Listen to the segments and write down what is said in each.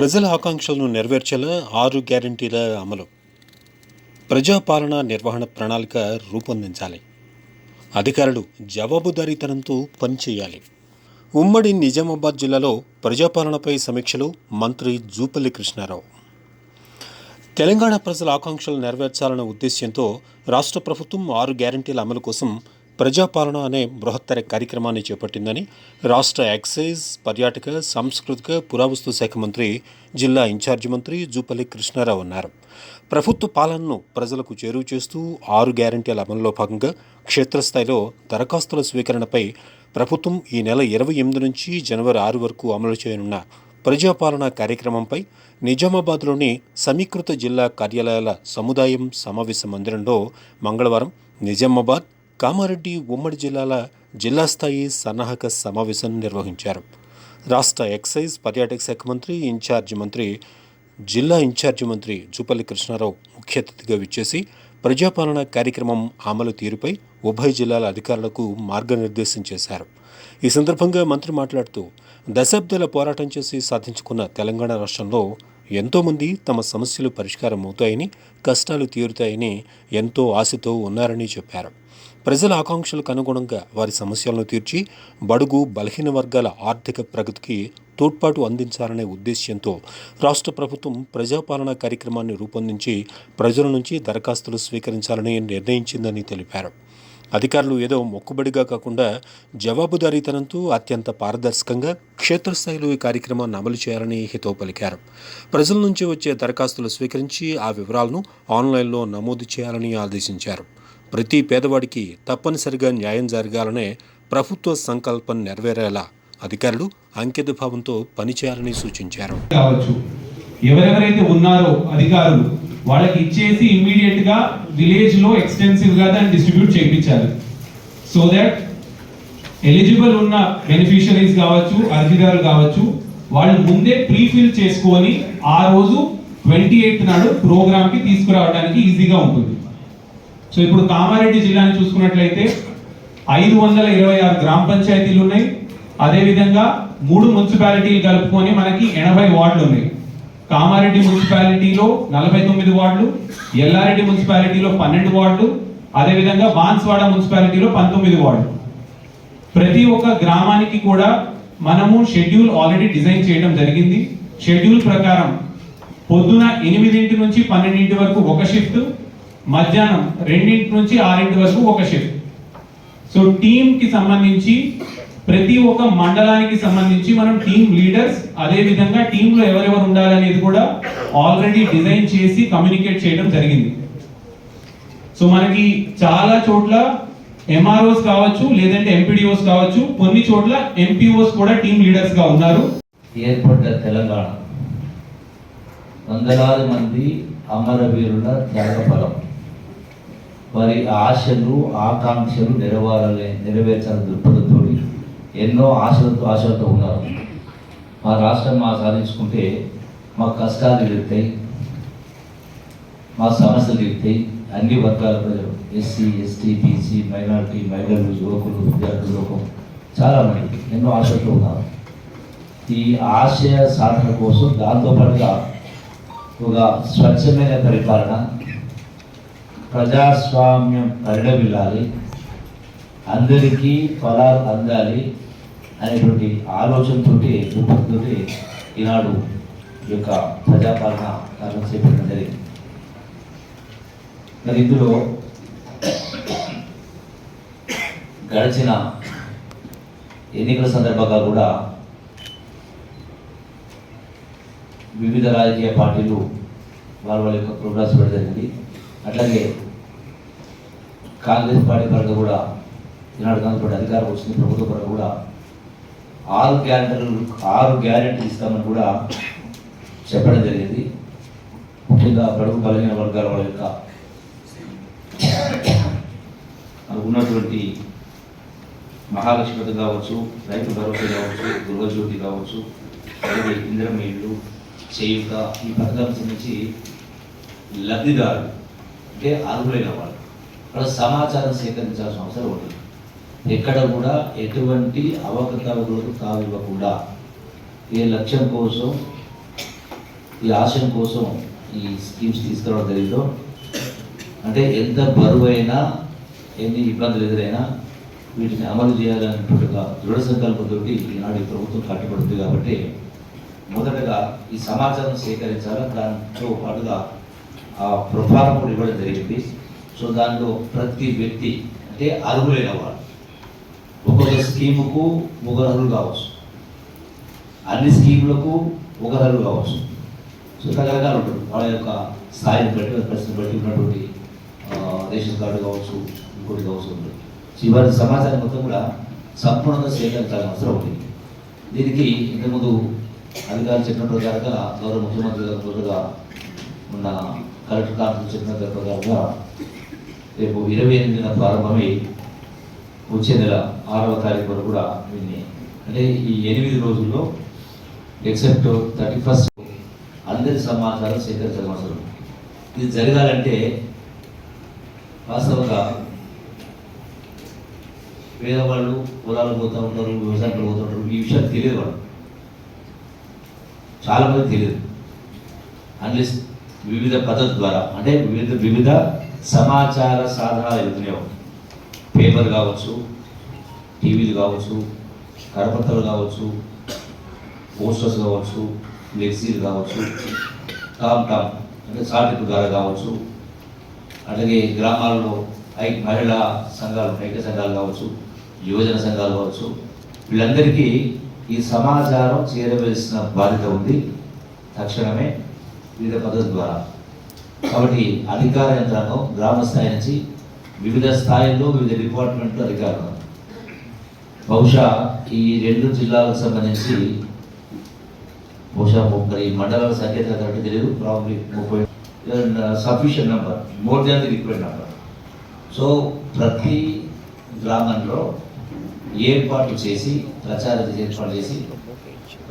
ప్రజల ఆకాంక్షలను నెరవేర్చేలా ఆరు గ్యారంటీల అమలు. ప్రజాపాలన నిర్వహణ ప్రణాళిక రూపొందించాలి. అధికారులు జవాబుదారీతనంతో పనిచేయాలి. ఉమ్మడి నిజామాబాద్ జిల్లాలో ప్రజాపాలనపై సమీక్షలు మంత్రి జూపల్లి కృష్ణారావు. తెలంగాణ ప్రజల ఆకాంక్షలు నెరవేర్చాలన్న ఉద్దేశ్యంతో రాష్ట్ర ప్రభుత్వం ఆరు గ్యారంటీల అమలు కోసం ప్రజాపాలన అనే బృహత్తర కార్యక్రమాన్ని చేపట్టిందని రాష్ట్ర ఎక్సైజ్ పర్యాటక సాంస్కృతిక పురావస్తు శాఖ మంత్రి జిల్లా ఇన్ఛార్జి మంత్రి జూపల్లి కృష్ణారావు అన్నారు. ప్రభుత్వ పాలనను ప్రజలకు చేరువ చేస్తూ ఆరు గ్యారంటీల అమలులో భాగంగా క్షేత్రస్థాయిలో దరఖాస్తుల స్వీకరణపై ప్రభుత్వం ఈ నెల ఇరవై ఎనిమిది నుంచి జనవరి ఆరు వరకు అమలు చేయనున్న ప్రజాపాలన కార్యక్రమంపై నిజామాబాద్లోని సమీకృత జిల్లా కార్యాలయాల సముదాయం సమావేశ మందిరంలో మంగళవారం నిజామాబాద్ కామారెడ్డి ఉమ్మడి జిల్లాల జిల్లా స్థాయి సన్నాహక సమావేశం నిర్వహించారు. రాష్ట్ర ఎక్సైజ్ పర్యాటక శాఖ మంత్రి ఇన్ఛార్జి మంత్రి జిల్లా ఇన్ఛార్జి మంత్రి జూపల్లి కృష్ణారావు ముఖ్య అతిథిగా విచ్చేసి ప్రజాపాలన కార్యక్రమం అమలు తీరుపై ఉభయ జిల్లాల అధికారులకు మార్గనిర్దేశం చేశారు. ఈ సందర్భంగా మంత్రి మాట్లాడుతూ దశాబ్దాల పోరాటం చేసి సాధించుకున్న తెలంగాణ రాష్ట్రంలో ఎంతోమంది తమ సమస్యలు పరిష్కారం అవుతాయని కష్టాలు తీరుతాయని ఎంతో ఆశతో ఉన్నారని చెప్పారు. ప్రజల ఆకాంక్షలకు అనుగుణంగా వారి సమస్యలను తీర్చి బడుగు బలహీన వర్గాల ఆర్థిక ప్రగతికి తోడ్పాటు అందించాలనే ఉద్దేశ్యంతో రాష్ట్ర ప్రభుత్వం ప్రజాపాలన కార్యక్రమాన్ని రూపొందించి ప్రజల నుంచి దరఖాస్తులు స్వీకరించాలని నిర్ణయించిందని తెలిపారు. అధికారులు ఏదో మొక్కుబడిగా కాకుండా జవాబుదారీతనంతో అత్యంత పారదర్శకంగా క్షేత్రస్థాయిలో ఈ కార్యక్రమాన్ని అమలు చేయాలని హితో పలికారు. ప్రజల నుంచి వచ్చే దరఖాస్తులు స్వీకరించి ఆ వివరాలను ఆన్లైన్లో నమోదు చేయాలని ఆదేశించారు. ప్రతి పేదవాడికి తప్పనిసరిగా న్యాయం జరగాలనే ప్రభుత్వ సంకల్పం నెరవేరేలా అధికారులు అంకిత భావంతో పనిచేయాలని సూచించారు. కావచ్చు. ఎవరెవరైతే ఉన్నారో అధికారులు వాళ్ళకి ఇచ్చేసి ఇమ్మీడియట్గా విలేజ్లో ఎక్స్టెన్సివ్గా దాన్ని డిస్ట్రిబ్యూట్ చేయించాలి. సో దట్ ఎలిజిబుల్ ఉన్న బెనిఫిషరీస్ కావచ్చు అర్జీదారులు కావచ్చు వాళ్ళు ముందే ప్రీఫిల్ చేసుకొని ఆ రోజు ట్వంటీ ఎయిత్ నాడు ప్రోగ్రామ్కి తీసుకురావడానికి ఈజీగా ఉంటుంది. సో ఇప్పుడు కామారెడ్డి జిల్లాని చూసుకున్నట్లయితే ఐదు వందల ఇరవై ఆరు గ్రామ పంచాయతీలు ఉన్నాయి. అదేవిధంగా మూడు మున్సిపాలిటీలు కలుపుకొని మనకి ఎనభై వార్డులు ఉన్నాయి. కామారెడ్డి మున్సిపాలిటీలో నలభై తొమ్మిది వార్డులు ఎల్లారెడ్డి మున్సిపాలిటీలో పన్నెండు వార్డులు అదేవిధంగా బాన్స్వాడ మున్సిపాలిటీలో పంతొమ్మిది వార్డులు. ప్రతి ఒక్క గ్రామానికి కూడా మనము షెడ్యూల్ ఆల్రెడీ డిజైన్ చేయడం జరిగింది. షెడ్యూల్ ప్రకారం పొద్దున ఎనిమిదింటి నుంచి పన్నెండింటి వరకు ఒక షిఫ్ట్ మధ్యాహ్నం రెండింటి నుంచి ఆరింటి వరకు ఒక షిఫ్ట్ సో టీం కి సంబంధించి ప్రతి ఒక్క మండలానికి సంబంధించి మనం టీం లీడర్స్ అదే విధంగా టీంలో ఎవరెవరు ఉండాలనేది కూడా ఆల్రెడీ డిజైన్ చేసి కమ్యూనికేట్ చేయడం జరిగింది. సో మనకి చాలా చోట్ల ఎంఆర్ఓస్ కావచ్చు లేదంటే ఎంపీడీఓస్ కావచ్చు కొన్ని చోట్ల ఎంపీఓస్ కూడా టీం లీడర్స్గా ఉన్నారు. ఏర్పడ్డ తెలంగాణ. వందలాది మంది అమరవీరుల త్యాగఫలం. వారి ఆశలు ఆకాంక్షలు నెరవేరాలి నెరవేర్చాలని దృక్పథంతో ఎన్నో ఆశలతో ఆశలతో ఉన్నారు. మా రాష్ట్రం మా సాధించుకుంటే మా కష్టాలు తీరుతాయి మా సమస్యలు తీరుతాయి. అన్ని వర్గాల ప్రజలు ఎస్సీ ఎస్టీ బీసీ మైనారిటీ మహిళలు యువకులు విద్యార్థులు లోకం చాలామంది ఎన్నో ఆశలతో ఉన్నారు. ఈ ఆశయ సాధన కోసం దాంతోపాటుగా ఒక స్వచ్ఛమైన పరిపాలన ప్రజాస్వామ్యం పరిడమిల్లాలి అందరికీ ఫలాలు అందాలి అనేటువంటి ఆలోచనతో రూపంతో ఈనాడు ఈ యొక్క ప్రజాపాలన కారణం చేపట్టడం జరిగింది. మరి ఇందులో గడిచిన ఎన్నికల సందర్భంగా కూడా వివిధ రాజకీయ పార్టీలు వాళ్ళ వాళ్ళ యొక్క ప్రోగ్రామ్స్ పెట్టడం జరిగింది. అట్లాగే కాంగ్రెస్ పార్టీ పరంగా కూడా ఈనాడు కాంగ్రెస్ పార్టీ అధికారం వచ్చింది ప్రభుత్వ పరంగా కూడా ఆరు గ్యారెంటీలు ఆరు గ్యారెంటీ ఇస్తామని కూడా చెప్పడం జరిగింది. ముఖ్యంగా బడుగు బలహీన వర్గాల వాళ్ళ యొక్క ఉన్నటువంటి మహాలక్ష్మి కావచ్చు రైతు భరోసా కావచ్చు గృహజ్యోతి కావచ్చు అలాగే ఇందిరమ్మ చేయుత ఈ పథకానికి సంబంధించి లబ్ధిదారులు అంటే అర్హులైన వాళ్ళు వాళ్ళ సమాచారం సేకరించాల్సిన అవసరం ఉంటుంది. ఎక్కడ కూడా ఎటువంటి అవకతవకలకు తావివ్వకుండా. ఏ లక్ష్యం కోసం ఈ ఆశయం కోసం ఈ స్కీమ్స్ తీసుకురావడం జరిగిందో అంటే ఎంత బరువైనా ఎన్ని ఇబ్బందులు ఎదురైనా వీటిని అమలు చేయాలనేటువంటిగా దృఢ సంకల్పంతో ఈనాడు ఈ ప్రభుత్వం కట్టుబడుతుంది కాబట్టి మొదటగా ఈ సమాచారం సేకరించాలి? దాంతో పాటుగా ఆ ప్రొఫారం కూడా ఇవ్వడం జరిగింది. సో దాంట్లో ప్రతి వ్యక్తి అంటే అర్హులైన వాడు. ఒక్కొక్క స్కీముకు ఒకరు అర్హులు కావచ్చు. అన్ని స్కీములకు ఒకరు అర్హులు కావచ్చు. సో రకరకాలు ఉంటుంది వాళ్ళ యొక్క స్థాయిని బట్టి వాళ్ళ పరిస్థితిని బట్టి ఉన్నటువంటి రేషన్ కార్డు కావచ్చు ఇంకోటి కావచ్చు ఉంటుంది. సో ఇవాళ సమాచారం మొత్తం కూడా సంపూర్ణంగా సేకరించాల్సిన అవసరం ఉంది. దీనికి ఇంతకుముందు అధికారులు చెప్పిన ప్రకారంగా గౌరవ ముఖ్యమంత్రి గారు ఉన్న కలెక్టర్ కాన్ఫరెన్స్ చెప్పిన ప్రకారంగా రేపు ఇరవై ఎనిమిదిన ప్రారంభమై వచ్చే నెల ఆరవ తారీఖు వరకు కూడా దీన్ని అంటే ఈ ఎనిమిది రోజుల్లో ఎక్సెప్ట్ థర్టీ ఫస్ట్ అందరి సమాచారం సేకరించడం ఇది జరగాలంటే వాస్తవంగా పేదవాళ్ళు పొలాలు పోతూ ఉంటారు వ్యవసాయాలు పోతూ ఉంటారు ఈ విషయాలు తెలియదు వాళ్ళు చాలా మంది తెలియదు. అన్లెస్ వివిధ పద్ధతి ద్వారా అంటే వివిధ వివిధ సమాచార సాధనాలు ఎదుగుతున్నాయి పేపర్ కావచ్చు టీవీలు కావచ్చు కరపత్రాలు కావచ్చు పోస్టర్స్ కావచ్చు ఫ్లెక్సీలు కావచ్చు టామ్ టామ్ అంటే సాటిపు ద్వారా కావచ్చు అలాగే గ్రామాల్లో ఐ మహిళా సంఘాలు ఐక్య సంఘాలు కావచ్చు యువజన సంఘాలు కావచ్చు వీళ్ళందరికీ ఈ సమాచారం చేరవేసిన బాధ్యత ఉంది. తక్షణమే వివిధ పద్ధతి ద్వారా. కాబట్టి అధికార యంత్రాంగం గ్రామ స్థాయి నుంచి వివిధ స్థాయిల్లో వివిధ డిపార్ట్మెంట్లు అధికారులు. బహుశా ఈ రెండు జిల్లాలకు సంబంధించి బహుశా ముప్పై మండలాల సంఖ్య కరెక్ట్ తెలియదు ప్రాబ్లీ ముప్పై sufficient number more than the required number so ప్రతి గ్రామంలో ఏర్పాట్లు చేసి ప్రచారం ఏర్పాటు చేసి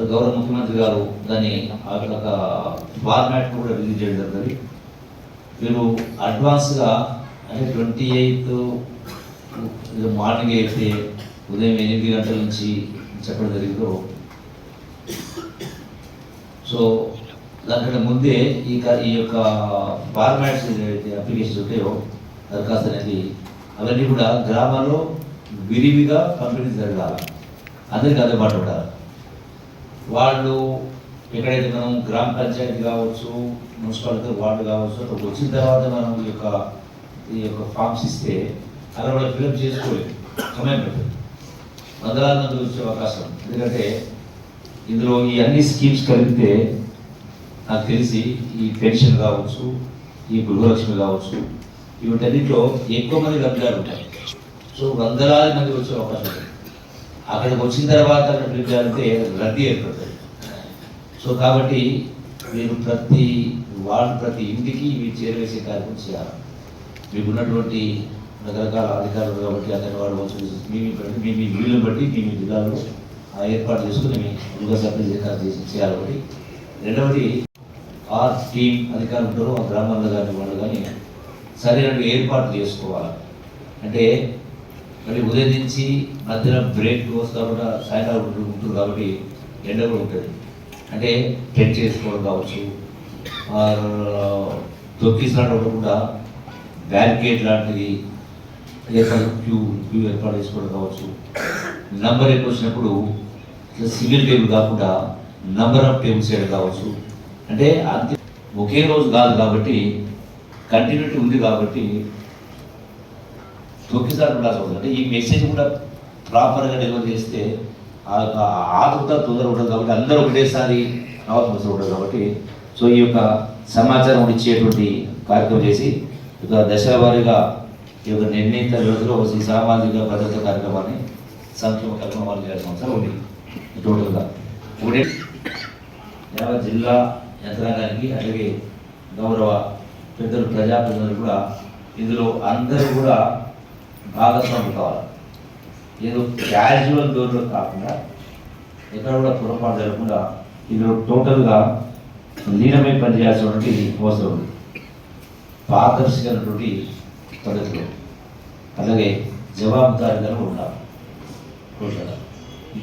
గౌరవ ముఖ్యమంత్రి గారు దాన్ని ఆ ఒక ఫార్మాట్ కూడా రిలీజ్ చేయడం జరిగింది. మీరు అడ్వాన్స్గా అంటే ట్వంటీ ఎయిత్ మార్నింగ్ అయితే ఉదయం ఎనిమిది గంటల నుంచి చెప్పడం జరిగిందో. సో దానికంటే ముందే ఈ క- ఈ యొక్క ఫార్మాట్స్ ఏదైతే అప్లికేషన్స్ ఉంటాయో దరఖాస్తు అనేది అవన్నీ కూడా గ్రామాల్లో విరివిగా పంపిణీ జరగాలి. అందరికీ అందుబాటు ఉండాలి. వాళ్ళు ఎక్కడైతే మనం గ్రామ పంచాయతీ కావచ్చు మున్సిపాలిటీ వార్డు కావచ్చు అక్కడికి వచ్చిన తర్వాత మనం ఈ యొక్క ఈ యొక్క ఫామ్స్ ఇస్తే అలా వాళ్ళు ఫిలప్ చేసుకోలేదు సమయం పడుతుంది. వందలాది మంది వచ్చే అవకాశం ఎందుకంటే ఇందులో ఈ అన్ని స్కీమ్స్ కలిపితే నాకు తెలిసి ఈ పెన్షన్ కావచ్చు ఈ గృహలక్ష్మి కావచ్చు వీటన్నిటిలో ఎక్కువ మంది లబ్ధిదారులు ఉంటారు. సో వందలాది మంది వచ్చే అవకాశం ఉంది. అక్కడికి వచ్చిన తర్వాత పిలిచారంటే రద్దీ ఏర్పడుతుంది. సో కాబట్టి మీరు ప్రతి వార్డు ప్రతి ఇంటికి మీరు చేరవేసే కార్యక్రమం చేయాలి. మీకు ఉన్నటువంటి రకరకాల అధికారులు కాబట్టి అతని వాడు వచ్చి మీ మీ బట్టి మీ మీ వీళ్ళని బట్టి మీ మీ జిల్లాలో ఆ ఏర్పాటు చేసుకుని మీ యుగ సభ్యులు చేసి చేయాలి ఒకటి రెండవది ఆ టీం అధికారులు ఉంటారో ఆ గ్రామాల్లో కానీ వాళ్ళు కానీ సరైన ఏర్పాటు చేసుకోవాలి. అంటే మరి ఉదయం నుంచి మధ్యలో బ్రేక్ వస్తా కూడా సాయంకాలం ఉంటుంది కాబట్టి ఎండ కూడా ఉంటుంది. అంటే టెంట్ చేసుకోవడం కావచ్చు తొక్కిసినట్టు కూడా బ్యారికేడ్ లాంటిది ఏర్పాటు క్యూ క్యూ ఏర్పాటు చేసుకోవడం కావచ్చు. నంబర్ ఎక్కువ వచ్చినప్పుడు సింగిల్ టేబుల్ కాకుండా నంబర్ ఆఫ్ టేబుల్స్ చేయడం కావచ్చు. అంటే అంతే. ఒకే రోజు కాదు కాబట్టి కంటిన్యూటీ ఉంది కాబట్టి తొక్కిసారి ఉండాల్సి ఉంటుంది అంటే ఈ మెసేజ్ కూడా ప్రాపర్గా డెలివర్ చేస్తే ఆ యొక్క ఆతృత తొందర ఉండదు కాబట్టి అందరూ ఒకటేసారి రావాల్సిన అవసరం ఉండదు కాబట్టి సో ఈ యొక్క సమాచారం ఇచ్చేటువంటి కార్యక్రమం చేసి ఒక దశల వారీగా ఈ యొక్క నిర్ణీత వ్యవధిలో ఈ సామాజిక భద్రత కార్యక్రమాన్ని సంక్షేమ కార్యక్రమాలు చేయాల్సిన అవసరం ఉంది. టోటల్గా ఒకటి. జిల్లా యంత్రాంగానికి అలాగే గౌరవ పెద్దలు ప్రజాప్రతినిధులు కూడా ఇందులో అందరూ కూడా భాగస్వామి కావాలి. ఏదో క్యాజువల్ డోర్లో కాకుండా ఎక్కడ కూడా పొరపాటు జరగకుండా ఇందులో టోటల్గా లీనమై పనిచేయాల్సినటువంటి అవసరం ఉంది. పారదర్శకమైనటువంటి పద్ధతిలో. అలాగే జవాబుదారీగా ఉండాలి. టోటల్గా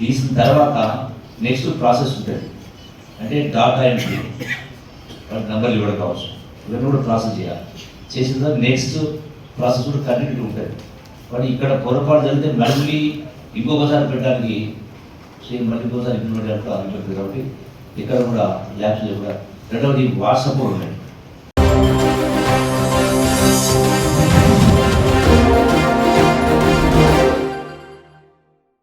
తీసిన తర్వాత నెక్స్ట్ ప్రాసెస్ ఉంటుంది. అంటే డాటా ఎంట్రీ వాటి నెంబర్లు ఇవ్వడం కావచ్చు. ఇవన్నీ కూడా ప్రాసెస్ చేయాలి. చేసిన తర్వాత నెక్స్ట్ ప్రాసెస్ కూడా కంటిన్యూ ఉంటుంది. కానీ ఇక్కడ పొరపాటు జరిగితే మళ్ళీ ఇంకొకసారి పెట్టడానికి సేమ్ మళ్ళీ ఇంకోసారి ఇంప్లిమెంట్ చేయడానికి ఆగిపోతుంది కాబట్టి ఇక్కడ కూడా ల్యాబ్స్లో కూడా. రెండవది వాట్సాప్ ఉన్నాయి